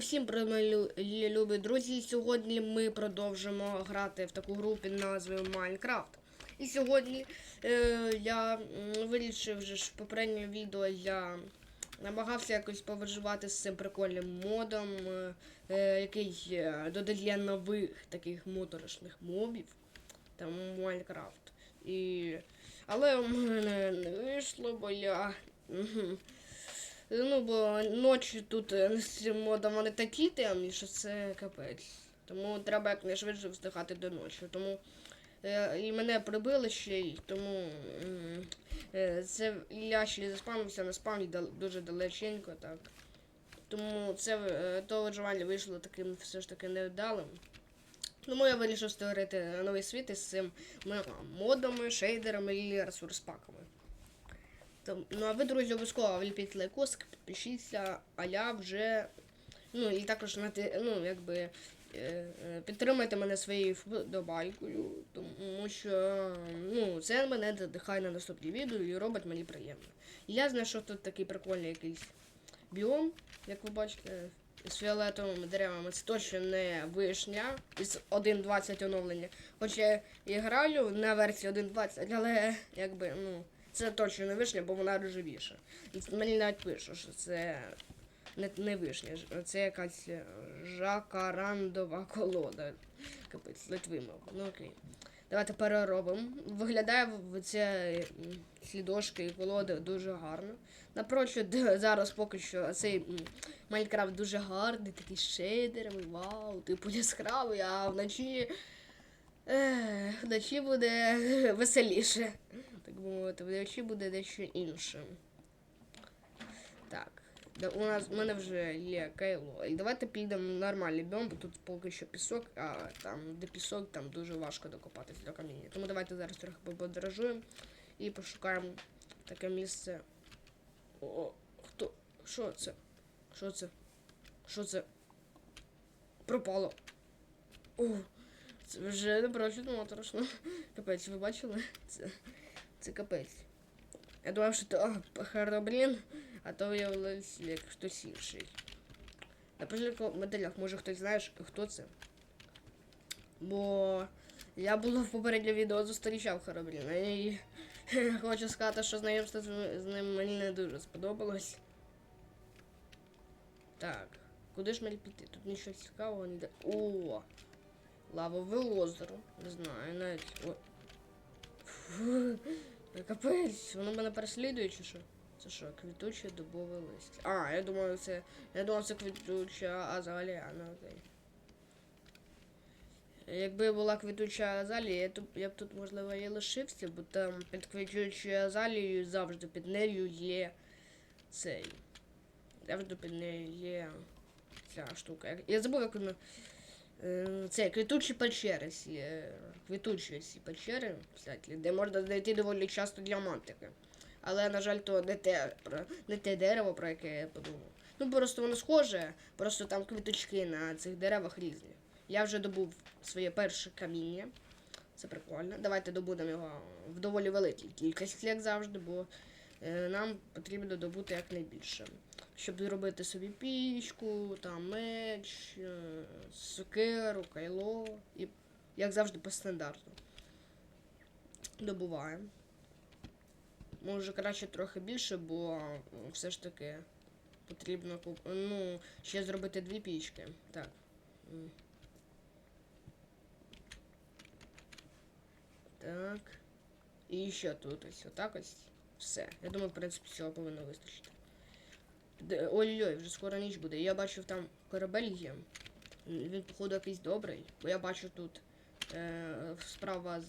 Всім привіт, лю- любі друзі. Сьогодні ми продовжимо грати в таку гру під назвою Майнкрафт. І сьогодні е, я вирішив вже в попередньому відео я намагався якось повиживати з цим прикольним модом, е, е, який е, додає нових таких моторошних мобів там Майнкрафт. І... Але у мене не вийшло, бо я. Ну, бо ночі тут е, цим модом вони такі темні, що це капець. Тому треба якнайшвидше встигати до ночі. Тому е, і мене прибили ще й, тому е, це я ще заспамився на спамі дуже далеченько, так. Тому це то виживання вийшло таким все ж таки невдалим. Тому я вирішив створити новий світ із цим модами, шейдерами і ресурс-паками. Там, ну а ви, друзі, обов'язково вліпіть лайкосик, підпишіться, а я вже. Ну і також ну, якби, е, е, підтримайте мене своєю вподобайкою, тому що ну, це мене надихає на наступні відео і робить мені приємно. Я знайшов тут такий прикольний якийсь біом, як ви бачите, з фіолетовими деревами. Це точно не вишня із 1.20 оновлення. Хоча я граю на версії 1.20, але якби, ну. Це точно не вишня, бо вона рожевіша. Мені навіть пише, що це не, не вишня, це якась жакарандова колода. Капець, ледь вимов. Ну окей. Давайте переробимо. Виглядає в- це слідошки і колоди дуже гарно. Напрочуд, зараз поки що цей Майнкрафт дуже гарний, такий шейдерами, вау, типу яскравий, а вночі. Ех, вночі буде веселіше. Мовити, вночі буде дещо інше. Так. Да, у нас в мене вже є кайло. І давайте підемо в нормальний біом, бо тут поки що пісок, а там, де пісок, там дуже важко докопатися до каміння. Тому давайте зараз трохи подорожуємо і пошукаємо таке місце. О, хто? Що це? Що це? Що це? Пропало. О, це вже напрочуд моторошно. Капець, ви бачили? Це, це капець. Я думав, що то Хероблін, а то виявилось як хтось інший. Напишіть в коментарях, може хтось знає, що- хто це. Бо я було в попередньому відео зустрічав Херобліна і хочу сказати, що знайомство з ним мені не дуже сподобалось. Так, куди ж мені піти? Тут нічого цікавого ніде. О! Лавове озеро. Не знаю, навіть. О. Капець, воно мене переслідує чи що? Це що, квітуче дубове листя. А, я думаю, це. Я думав, це квітуча азалія, ну окей. Якби була квітуча азалія, я, тут, я б тут, можливо, і лишився, бо там під квітучою азалією завжди під нею є цей. Завжди під нею є ця штука. Я забув, як вона. Е, Це квітучі печери, сі, е, квітучі ці печери, кстати, де можна знайти доволі часто діамантики. Але, на жаль, то не те, не те дерево, про яке я подумав. Ну, просто воно схоже, просто там квіточки на цих деревах різні. Я вже добув своє перше каміння. Це прикольно. Давайте добудемо його в доволі великій кількості, як завжди, бо нам потрібно добути якнайбільше. Щоб зробити собі пічку, там меч, е, сокиру, кайло і, як завжди, по стандарту. Добуваємо. Може краще трохи більше, бо все ж таки потрібно ну, ще зробити дві пічки. Так. Так. І ще тут ось отак ось. Все. Я думаю, в принципі, цього повинно вистачити. Ой-ой, вже скоро ніч буде. Я бачив там корабель є. Він, походу, якийсь добрий. Бо я бачу тут е, справа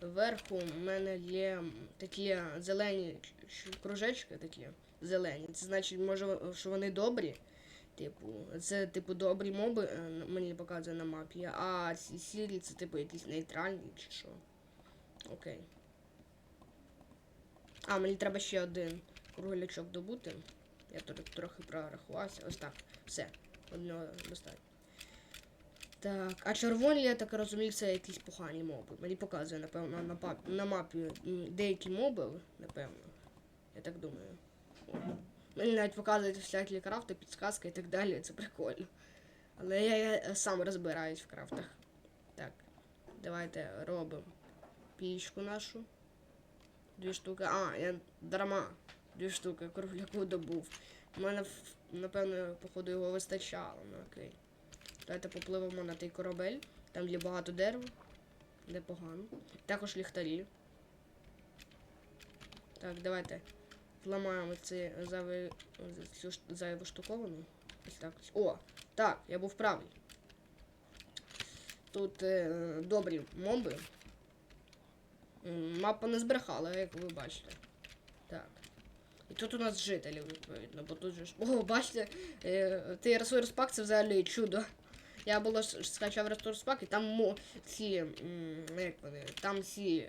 зверху у мене є такі зелені кружечки такі зелені. Це значить, може, що вони добрі. Типу, це типу добрі моби е, мені показує на мапі, а сірі це типу якісь нейтральні чи що. Окей. А, мені треба ще один круглячок добути. Я тут трохи прорахувався. Ось так. Все. Одного достатньо. Так, а червоні, я так розумію, це якісь погані моби. Мені показує, напевно, на, пап... на мапі деякі моби, напевно. Я так думаю. О. Мені навіть показують всякі крафти, підсказки і так далі, це прикольно. Але я, я сам розбираюсь в крафтах. Так, давайте робимо пічку нашу. Дві штуки. А, я дарма. Дві штуки кругляку добув. У мене, напевно, походу його вистачало. Ну окей. Давайте попливемо на той корабель. Там є багато дерева. Непогано. Також ліхтарі. Так, давайте зламаємо ці зайві, цю зайву штуковину. Ось так. О! Так, я був правий. Тут е, добрі моби. Мапа не збрехала, як ви бачите. Так. І тут у нас жителі, відповідно, бо тут же ж. О, бачите, е, той ресурс пак це взагалі чудо. Я було скачав ресурс пак, і там ці. Як вони? Там ці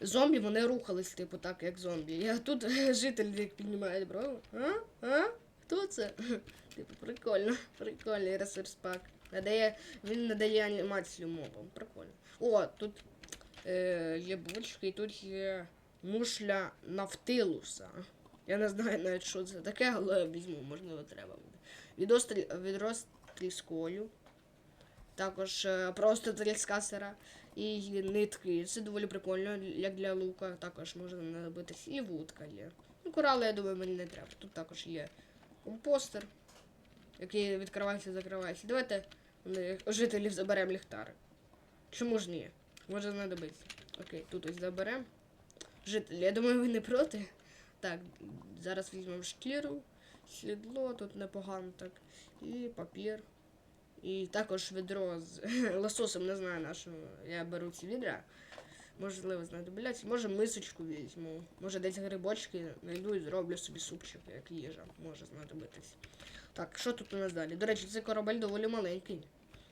зомбі, вони рухались, типу, так, як зомбі. Я тут жителі як піднімають брову. А? А? Хто це? Типу, прикольно, прикольний ресурс пак. Надає, він надає анімацію мобам. Прикольно. О, тут е, є бочки, і тут є мушля Нафтилуса. Я не знаю навіть, що це таке, але візьму, можливо, треба буде. Відострі... Також е, просто тріска сира. І нитки. Це доволі прикольно, як для лука. Також можна набитись. І вудка є. Ну, корали, я думаю, мені не треба. Тут також є компостер, який відкривається закривається. Давайте ми жителів заберемо ліхтарик. Чому ж ні? Може знадобиться. Окей, тут ось заберемо. Жителі, я думаю, ви не проти. Так, зараз візьмемо шкіру, сідло, тут непогано так. І папір. І також відро з лососем, не знаю на що я беру ці відра. Можливо, знадобляться. Може мисочку візьму. Може десь грибочки знайду і зроблю собі супчик, як їжа. Може знадобитись. Так, що тут у нас далі? До речі, цей корабель доволі маленький.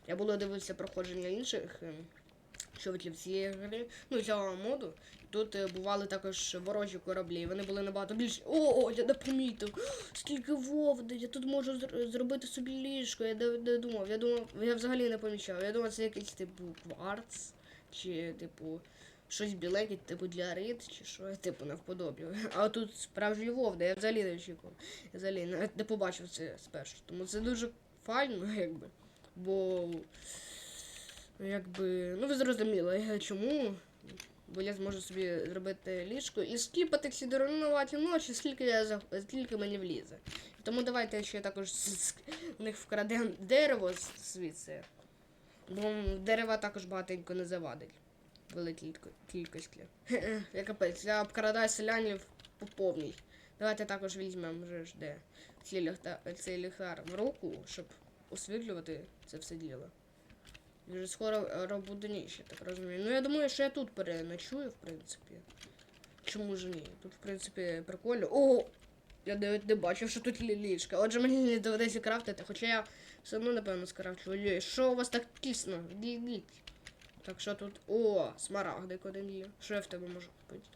Я було дивився проходження інших ем, човників цієї гри, ну цього моду. Тут е, бували також ворожі кораблі. Вони були набагато більші. О, я не помітив. Скільки вовди, я тут можу зр- зробити собі ліжко. Я не, не думав. Я думав, я взагалі не помічав. Я думав, це якийсь типу кварц, чи типу щось біленьке, типу діарит, чи що, типу навподобі. А тут справжні вовди, я взагалі не очікував. Я взагалі навіть не побачив це спершу. Тому це дуже файно, якби. Бо якби. Ну ви зрозуміли, я чому. Бо я зможу собі зробити ліжко і скіпати всі дурнуваті ночі, скільки я скільки мені влізе. Тому давайте ще також у них вкрадемо дерево звідси. Бо дерева також багатенько не завадить. Великій кількості. Я капець, я обкрадаю селянів по повній. Давайте також візьмемо вже ж де цей ліхтар в руку, щоб освітлювати це все діло. І Вже скоро е, буде так розумію. Ну я думаю, що я тут переночую, в принципі. Чому ж ні? Тут, в принципі, прикольно. О! Я навіть не бачив, що тут лі- ліжка. Отже, мені не доведеться крафтити, хоча я все одно, напевно, скрафчу. Ой, що у вас так тісно? Йдіть. Так, що тут? О, смарагдик один є. Що я в тебе можу купити?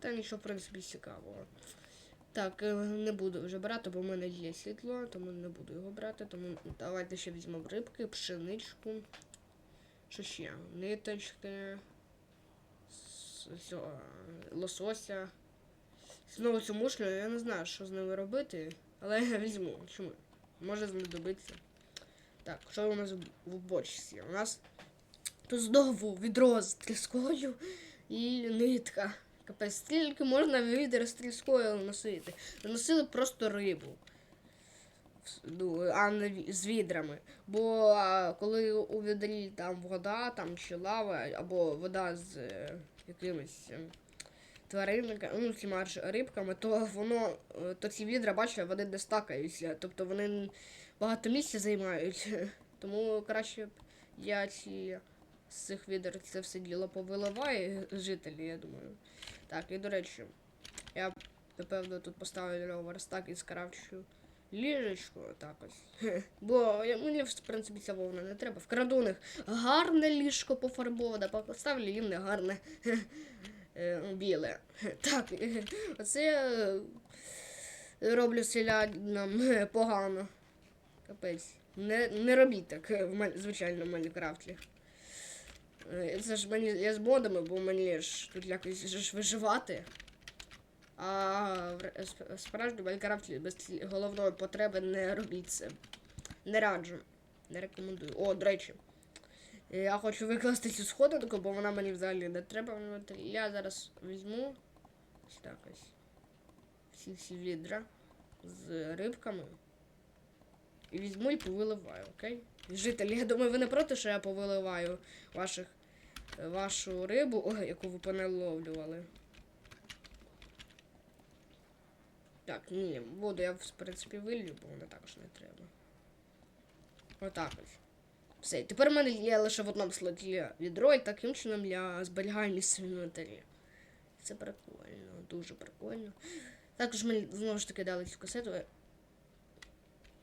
Та нічого, в принципі, цікавого. Так, е, не буду вже брати, бо в мене є світло, тому не буду його брати. Тому давайте ще візьмемо рибки, пшеничку. Що ще? Ниточки. Лосося. Знову цю мушлю, я не знаю, що з ними робити, але я візьму. Чому? Може знадобиться. Так, що у нас в- бочці? У нас тут знову відро з тріскою і нитка. Капець, скільки можна відер з тріскою носити? Носили просто рибу. Ну, а не з відрами. Бо коли у відрі там вода, там чи лава, або вода з е, якимись е, тваринниками, ну, цими рибками, то воно, е, то ці відра, бачите, вони не стакаються. Тобто вони багато місця займають. Тому краще б я ці з цих відер це все діло повиливаю жителі, я думаю. Так, і до речі, я напевно тут поставлю верстак і скрафчу ліжечко, так ось. Бо мені, в принципі, ця вовна не треба. Вкраду у гарне ліжко пофарбоване, поставлю їм не гарне е, біле. Так, оце я е, роблю селянам е, погано. Капець. Не, не робіть так в мен- звичайному Майнкрафті. Це ж мені я з модами, бо мені ж тут якось ж виживати. А в ре- сп- справжньому Майнкрафті без головної потреби не робіть це. Не раджу. Не рекомендую. О, до речі. Я хочу викласти цю сходинку, бо вона мені взагалі не треба. Я зараз візьму ось так ось. Всі ці відра з рибками. І візьму і повиливаю, окей? Жителі, я думаю, ви не проти, що я повиливаю ваших, вашу рибу, о, яку ви поналовлювали. Так, ні, воду я в принципі вилью, бо вона також не треба. Отак ось. Все, тепер в мене є лише в одному слоті відро, і таким чином я зберігаю місце в інвентарі. Це прикольно, дуже прикольно. Також мені знову ж таки дали цю касету.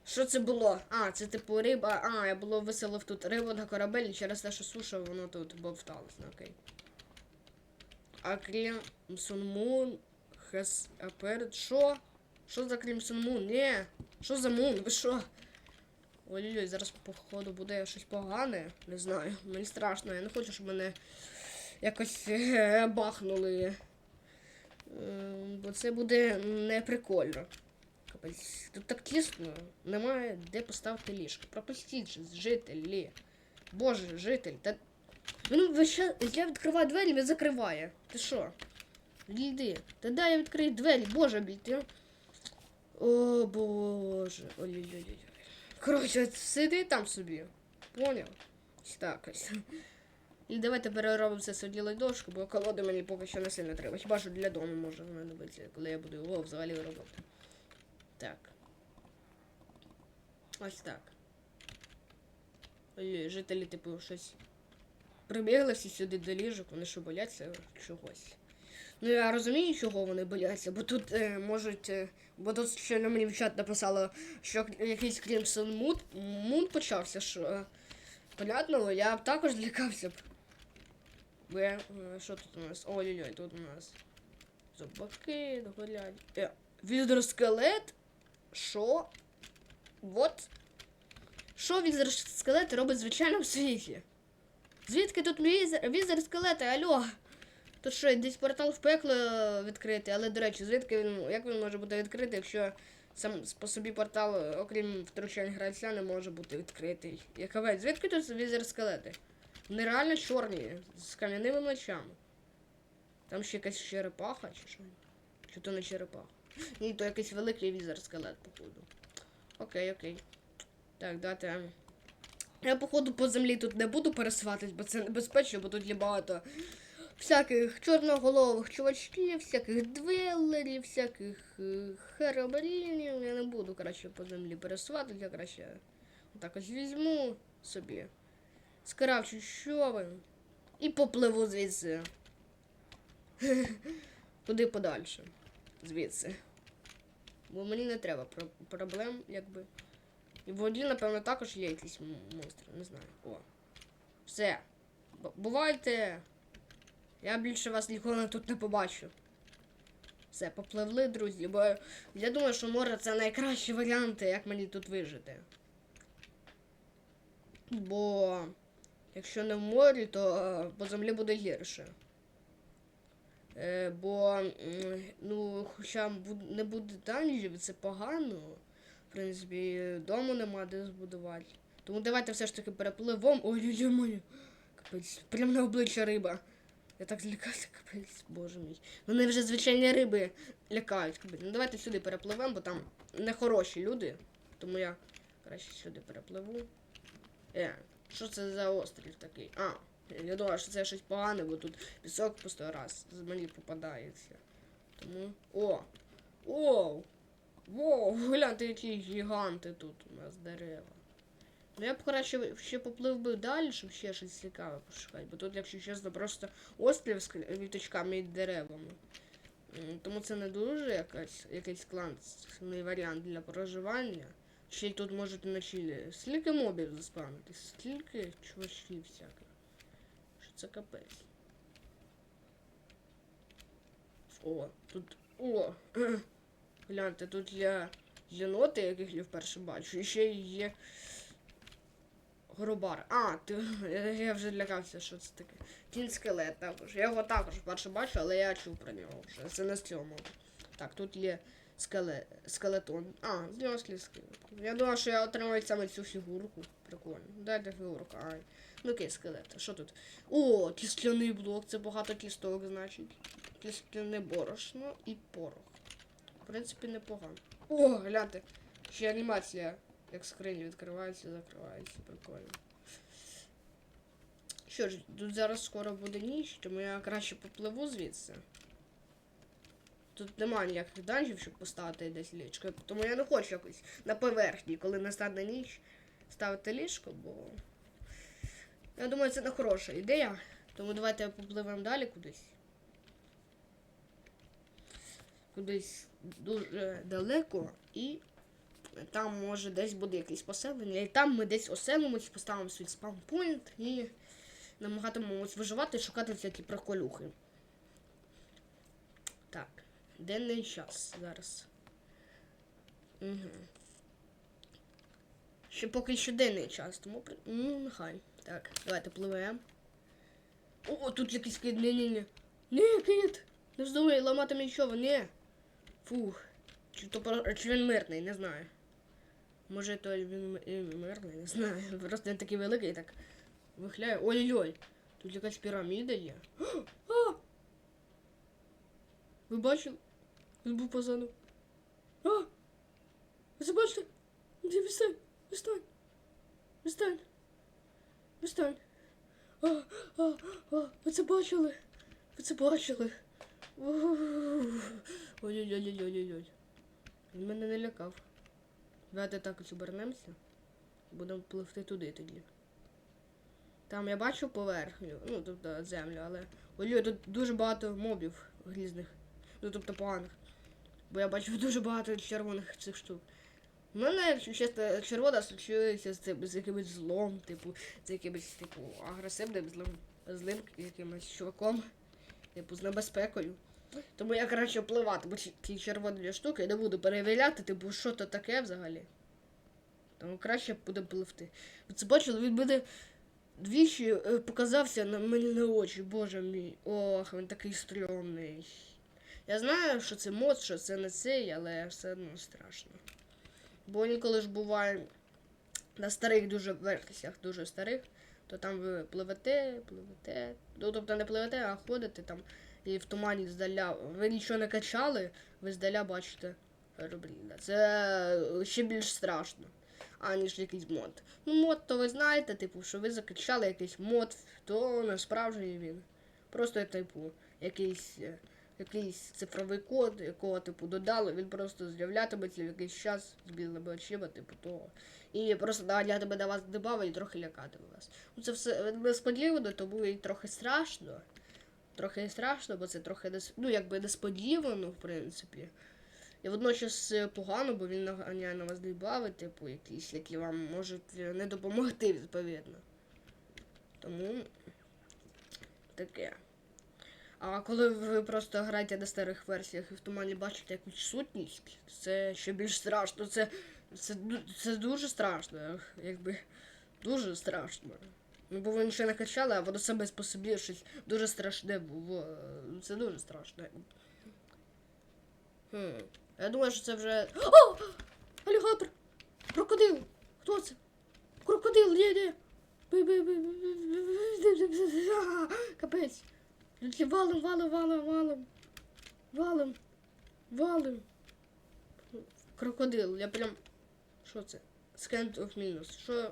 Що це було? А, це типу риба. А, я було виселив тут рибу на корабель і через те, що суша, воно тут бовталось. Ну, окей. А Crimson Moon has appeared. Що? Що за Crimson Moon? Ні. Що за Moon? Ви що? Ой-ой-ой, зараз походу буде щось погане. Не знаю. Мені страшно. Я не хочу, щоб мене якось е, бахнули. Е, Бо це буде не прикольно. Тут так тісно, немає де поставити ліжко. Пропустіть жителі. Боже, житель, та. Він весь час- я відкриваю двері, він закриває. Ти що? Йди. Та дай я відкрию двері, боже ти. О боже. Ой-ой-ой. Коротше, сиди там собі. Поняв? Так ось. І давайте переробимо це суділою дошку, бо колоди мені поки що не сильно треба. Хіба що для дому може знадобитися, коли я буду його взагалі робити. Так. Ось так. Ой, жителі, типу, щось прибігли всі сюди до ліжок, вони що бояться чогось. Ну я розумію, чого вони бояться, бо тут е, можуть. Е, бо тут на мені в чат написало, що якийсь Crimson Moon, Moon почався, що. е, Понятно, я б також злякався б. Я, е, що тут у нас? Ой-ой-ой, тут у нас зубаки, догорять. Е, Відроскелет? Що? Вот. Що візер-скелет робить в світі? Звідки тут візер- візер-скелети? Алло? Тут що, десь портал в пекло е, відкритий, але, до речі, звідки він, як він може бути відкритий, якщо сам по собі портал, е, окрім втручань гравця, не може бути відкритий. Яковець, звідки тут візер-скелети? Вони реально чорні, з кам'яними мечами. Там ще якась черепаха чи що? Чи то не черепаха? Ні, то якийсь великий візер-скелет, походу. Окей, окей. Так, дати. Я, походу, по землі тут не буду пересуватись, бо це небезпечно, бо тут є багато всяких чорноголових чувачків, всяких двелерів, всяких е, херобрінів. Я не буду, краще, по землі пересуватись, я краще ось візьму собі. Скравчу човен і попливу звідси. Куди подальше. Звідси. Бо мені не треба про- проблем, якби. І в воді, напевно, також є якісь монстри, не знаю. О. Все. Бувайте. Я більше вас ніколи тут не побачу. Все, попливли, друзі, бо я думаю, що море це найкращі варіанти, як мені тут вижити. Бо якщо не в морі, то е, по землі буде гірше. Е, бо, ну, хоча не буде данжів, це погано. В принципі, дому нема де збудувати. Тому давайте все ж таки перепливом. Ой-ой-ой. Капець, прямо на обличчя риба. Я так злякався, капець, боже мій. Мене вже звичайні риби лякають. Капець. Ну давайте сюди перепливемо, бо там нехороші люди. Тому я краще сюди перепливу. Е, що це за острів такий? А, я думаю, що це щось погане, бо тут пісок по сто раз з мені попадається. Тому. О! Оу! Воу! Гляньте, які гіганти тут у нас дерева. Ну я б краще ще поплив би далі, щоб ще щось цікаве пошукати, бо тут, якщо чесно, просто острів з кл- віточками і деревами. Тому це не дуже якась, якийсь класний варіант для проживання. Ще й тут можуть вночі скільки мобів заспавнитись, скільки чувачків всяких. Що це капець. О, тут. О! Гляньте, тут є єноти, яких я вперше бачу. І ще є Горобар. А, ти, я, вже лякався, що це таке. Кінь скелет також. Я його також вперше бачу, але я чув про нього вже. Це не з цього. Так, тут є скеле... скелетон. А, з нього слізки. Я думав, що я отримаю саме цю фігурку. Прикольно. Дайте фігурку. Ай. Ну окей, скелет. Що тут? О, кістляний блок, це багато кісток, значить. Кістляне борошно і порох. В принципі, непогано. О, гляньте. Ще анімація, як скрині відкривається, закривається. Прикольно. Що ж, тут зараз скоро буде ніч, тому я краще попливу звідси. Тут немає ніяких данжів, щоб поставити десь ліжко. Тому я не хочу якось на поверхні, коли настане ніч, ставити ліжко, бо. Я думаю, це не хороша ідея. Тому давайте попливемо далі кудись. Кудись дуже далеко і там може десь буде якесь поселення. І там ми десь оселимось, поставимо свій спаунпойнт і намагатимемось виживати шукати всякі приколюхи. Так, денний час зараз. Угу. Ще поки що денний час, тому при- ну, нехай. Так, давайте пливемо. О, тут якийсь кит, ні-ні-ні. Ні, кит! Не вздумай ламати мій човен, ні. Фух. Чи, то, чи він мирний, не знаю. Може, то він м- мирний, не знаю. Просто він такий великий, так вихляє. Ой-ой-ой. Тут якась піраміда є. А! Ви бачили? Він був позаду. А! Ви це бачите? Відстань? Відстань! Відстань! Відстань! А, а, а, ви це бачили? Ви це бачили? Ой-ой-ой-ой-ой-ой. Він мене не лякав. Давайте так обернемося. Будемо пливти туди тоді. Там я бачу поверхню, ну тобто землю, але. Ой, тут дуже багато мобів різних. Ну тобто поганих. Бо я бачу дуже багато червоних цих штук. У мене, чесно, червона асоціюється з цим, з якимось злом, типу, з якимось, типу, агресивним злим, злим якимось чуваком, типу, з небезпекою. Тому я краще впливати, бо ці- червоні штуки я не буду перевіряти, типу, що то таке взагалі. Тому краще буде пливти. Ви це бачили, він мене двічі е, показався на мені на очі, боже мій. Ох, він такий стрьомний. Я знаю, що це мод, що це не цей, але все одно страшно. Бо ніколи ж буває на старих дуже версіях, дуже старих, то там ви пливете, пливете. Ну, тобто не пливете, а ходите там і в тумані здаля. Ви нічого не качали, ви здаля бачите Херобліна. Це ще більш страшно, аніж якийсь мод. Ну, мод, то ви знаєте, типу, що ви закачали якийсь мод, то не він. Просто, типу, якийсь. е, Якийсь цифровий код, якого типу додали, він просто з'являтиметься в якийсь час з білими очима, типу того. І просто наганяти до вас дебави і трохи лякатиме вас. Ну це все несподівано, тому і трохи страшно. Трохи страшно, бо це трохи нес... ну, якби несподівано, в принципі. І водночас е, погано, бо він наганяє на вас дебави, типу, якісь, які вам можуть е, не допомогти, відповідно. Тому таке. А коли ви просто граєте на старих версіях і в тумані бачите якусь сутність, це ще більш страшно. Це, це, це дуже страшно. Якби дуже страшно. Ну, бо ви нічого не качали, а воно саме по собі щось дуже страшне було. Це дуже страшно. Хм. Я думаю, що це вже. О! Алігатор! Крокодил! Хто це? Крокодил, ні, ні! Капець. Люди валим, валим, валим, валим. Валим. Валим. Крокодил. Я прям. Що це? Скент of мінус. Що.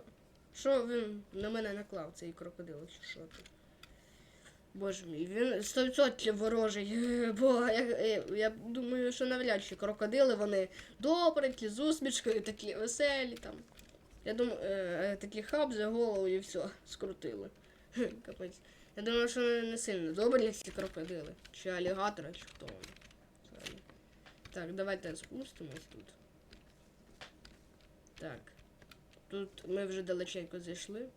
Що він на мене наклав, цей крокодил, чи що це? Боже мій, він 100% ворожий. Бо я, я, я думаю, що навряд чи крокодили, вони добренькі, з усмішкою, такі веселі там. Я думаю, е, е, такі хаб за голову і все, скрутили. Капець. Я думаю, що вони не сильно добрі ці крокодили. Чи алігатори, чи хто вони. Так, давайте спустимось тут. Так. Тут ми вже далеченько зайшли.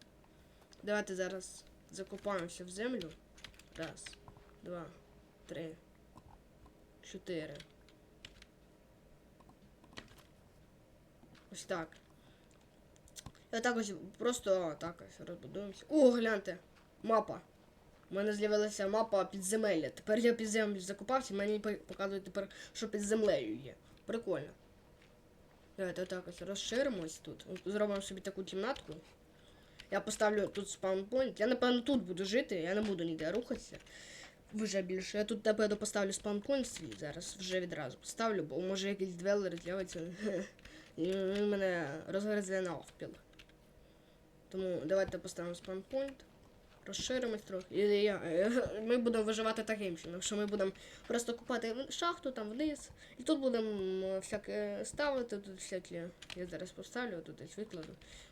Давайте зараз закопаємося в землю. Раз, два, три, чотири. Ось так. І отак ось просто так ось розбудуємося. О, гляньте! Мапа. У мене з'явилася мапа підземелля. Тепер я під землю закопався, мені по- показує тепер, що під землею є. Прикольно. Давайте отак ось розширимось тут. Зробимо собі таку кімнатку. Я поставлю тут спаунпойнт. Я напевно тут буду жити, я не буду ніде рухатися. Вже більше. Я тут напевно поставлю спаунпойнт свій зараз вже відразу поставлю, бо може якийсь двелер з'явиться. І мене розгризе навпіл. Тому давайте поставимо спаунпойнт. Розширимось трохи. Е, ми будемо виживати таким чином, що ми будемо просто купати шахту там вниз. І тут будемо всяке ставити, тут всякі. Я зараз поставлю, тут ось викладу.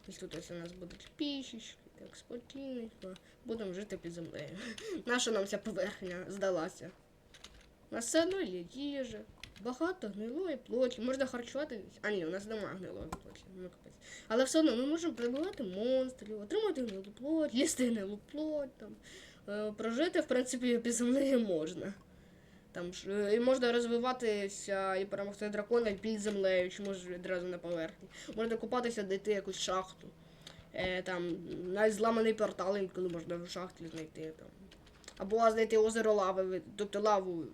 Ось тут ось у нас будуть пічечки, так спокійненько. Будемо жити під землею. Наша нам ця поверхня здалася. У нас все є їжа. Багато гнилої плоті. Можна харчуватись. А ні, у нас немає гнилої плоті. Ну. Але все одно ми можемо прибивати монстрів, отримати гнилу плоть, їсти гнилу плоть. Там. Е, прожити, в принципі, під землею можна. Там ж, е, і можна розвиватися і перемогти дракона під землею, чи може відразу на поверхні. Можна купатися, знайти якусь шахту. Е, там навіть зламаний портал інколи можна в шахті знайти. Там. Або знайти озеро лави, тобто лаву в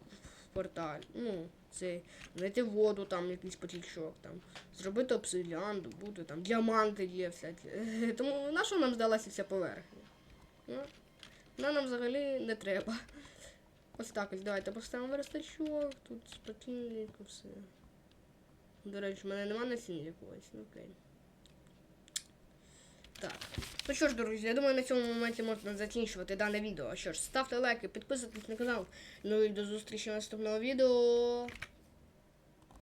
порталі. Ну, це знайти воду, там якийсь потічок, там, зробити обсидіан, добути, там, діаманти є всякі. Тому на що нам здалася ця поверхня? Ну, вона нам взагалі не треба. Ось так ось давайте поставимо верстачок, тут спокійно все. До речі, в мене нема насіння якогось, ну окей. Так. Ну що ж, друзі, я думаю, на цьому моменті можна закінчувати дане відео. Що ж, ставте лайки, підписуйтесь на канал. Ну і до зустрічі в наступного відео.